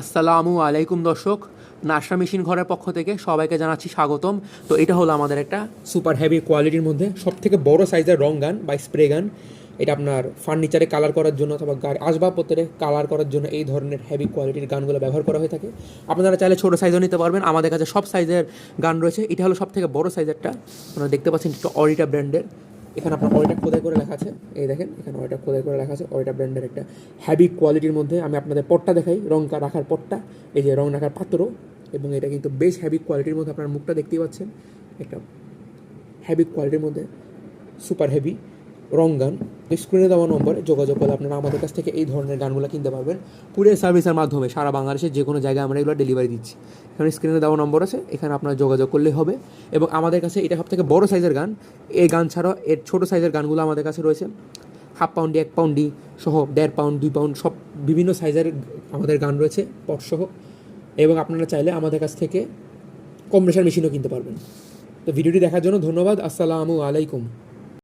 আসসালামু আলাইকুম দর্শক নাশরা মেশিন ঘরের পক্ষ থেকে সবাইকে জানাচ্ছি স্বাগতম। তো এটা হলো আমাদের একটা সুপার হেভি কোয়ালিটির মধ্যে সব থেকে বড় সাইজের রং গান বা স্প্রে গান। এটা আপনার ফার্নিচারে কালার করার জন্য অথবা আসবাবপত্রে কালার করার জন্য এই ধরনের হেভি কোয়ালিটির গানগুলো ব্যবহার করা হয়ে থাকে। আপনারা চাইলে ছোটো সাইজও নিতে পারবেন। আমাদের কাছে সব সাইজের গান রয়েছে। এটা হলো সব থেকে বড় সাইজেরটা আপনারা দেখতে পাচ্ছেন একটা অরিটা ব্র্যান্ডের এখানে আপনার অরিটা খোদাই করে লেখা আছে। এই দেখেন, এখানে অরিটা খোদাই করে লেখা আছে অরিটা ব্র্যান্ডের একটা হ্যাভি কোয়ালিটির মধ্যে আমি আপনাদের পটটা দেখাই, রং রাখার পটটা, এই যে রং রাখার পাত্র, এবং এটা কিন্তু বেশ হ্যাভি কোয়ালিটির মধ্যে আপনার মুখটা দেখতেই পাচ্ছেন। একটা হ্যাভি কোয়ালিটির মধ্যে সুপার হেভি রং গান স্ক্রিনে দেওয়া নম্বরে যোগাযোগ করলে আপনারা আমাদের কাছ থেকে এই ধরনের গানগুলো কিনতে পারবেন। কুরিয়ার সার্ভিসের মাধ্যমে সারা বাংলাদেশের যে কোনো জায়গায় আমরা এগুলো ডেলিভারি দিচ্ছি। এখানে স্ক্রিনে দেওয়া নম্বর আছে, এখানে আপনারা যোগাযোগ করলেই হবে। এবং আমাদের কাছে এটা সব থেকে বড় সাইজের গান, এই গান ছাড়াও এর ছোটো সাইজের গানগুলো আমাদের কাছে রয়েছে। হাফ পাউন্ডি, এক পাউন্ডি সহ দেড় পাউন্ড, দুই পাউন্ড সব বিভিন্ন সাইজের আমাদের গান রয়েছে পট সহ। এবং আপনারা চাইলে আমাদের কাছ থেকে কম্প্রেসার মেশিনও কিনতে পারবেন। তো ভিডিওটি দেখার জন্য ধন্যবাদ। আসসালামু আলাইকুম।